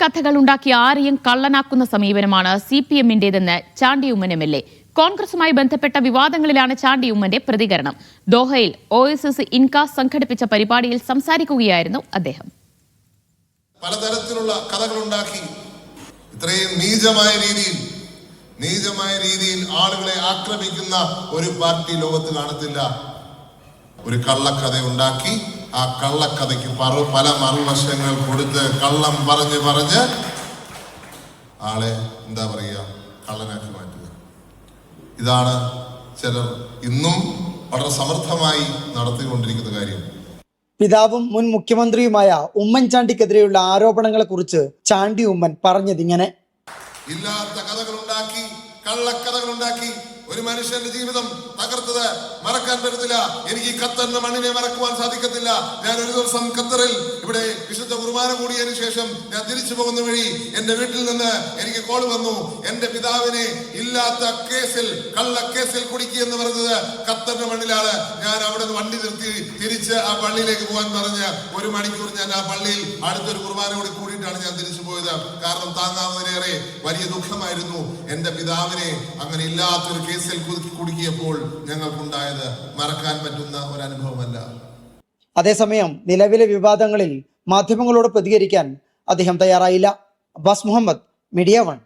കള്ളക്കഥകൾ ഉണ്ടാക്കി ആരെയും കള്ളനാക്കുന്ന സമീപനമാണ് C P എമ്മിന്റേതെന്ന് Chandy Oommen M L A. കോൺഗ്രസുമായി ബന്ധപ്പെട്ട വിവാദങ്ങളിലാണ് ചാണ്ടി ഉമ്മന്റെ പ്രതികരണം. ദോഹയിൽ ഒ എസ് എസ് ഇൻകാസ് സംഘടിപ്പിച്ച പരിപാടിയിൽ സംസാരിക്കുകയായിരുന്നു അദ്ദേഹം. പലതരത്തിലുള്ള കഥകളുണ്ടാക്കി ഇത്രയും നീചമായ രീതിയിൽ നീചമായ രീതിയിൽ ആളുകളെ ആക്രമിക്കുന്ന ഒരു പാർട്ടി ലോകത്ത് കാണത്തില്ല. ഒരു കള്ളക്കഥ ഉണ്ടാക്കി ആ കള്ളക്കഥയ്ക്ക് പറ പല മറുവശങ്ങൾ കൊടുത്ത് കള്ളം പറഞ്ഞ് പറഞ്ഞ് ആളെ എന്താ പറയുക കള്ളനാക്കി മാറ്റുക. ഇതാണ് ചിലർ ഇന്നും വളരെ സമർത്ഥമായി നടത്തിക്കൊണ്ടിരിക്കുന്ന കാര്യം. പിതാവും മുൻ മുഖ്യമന്ത്രിയുമായ ഉമ്മൻചാണ്ടിക്കെതിരെയുള്ള ആരോപണങ്ങളെ കുറിച്ച് ചാണ്ടി ഉമ്മൻ പറഞ്ഞതിങ്ങനെ. ഇല്ലാത്ത കഥകളുണ്ടാക്കി കള്ളക്കഥകളുണ്ടാക്കി ഒരു മനുഷ്യന്റെ ജീവിതം തകർത്തത് മറക്കാൻ പറ്റത്തില്ല. എനിക്ക് ഈ ഖത്തറിന്റെ മണ്ണിനെ മറക്കുവാൻ സാധിക്കത്തില്ല. ഞാൻ ഒരു ദിവസം ഖത്തറിൽ ഇവിടെ വിശുദ്ധ കുർബാന കൂടിയതിനു ശേഷം ഞാൻ തിരിച്ചു പോകുന്ന വഴി എന്റെ വീട്ടിൽ നിന്ന് എനിക്ക് കോൾ വന്നു. എന്റെ പിതാവിനെ ഇല്ലാത്ത കേസിൽ കള്ള കേസിൽ കുടുക്കി എന്ന് പറഞ്ഞത് ഖത്തറിന്റെ മണ്ണിലാണ്. ഞാൻ അവിടെ നിന്ന് വണ്ടി നിർത്തി തിരിച്ച് ആ പള്ളിയിലേക്ക് പോകാൻ പറഞ്ഞ് ഒരു മണിക്കൂർ ഞാൻ ആ പള്ളിയിൽ അടുത്തൊരു കുർബാന കൂടി കൂടിയിട്ടാണ് ഞാൻ തിരിച്ചു പോയത്. കാരണം താങ്ങാവുന്നതിനേറെ വലിയ ദുഃഖമായിരുന്നു എന്റെ പിതാവിനെ. അങ്ങനെ ഇല്ലാത്തൊരു കേസിൽ കുതുക്കി കുടുക്കിയപ്പോൾ ഞങ്ങൾക്കുണ്ടായത് മറക്കാൻ പറ്റുന്ന ഒരു അനുഭവമല്ല അതേസമയം നിലവിലെ വിവാദങ്ങളിൽ മാധ്യമങ്ങളോട് പ്രതികരിക്കാൻ അദ്ദേഹം തയ്യാറായില്ല. Abbas Muhammad Media One.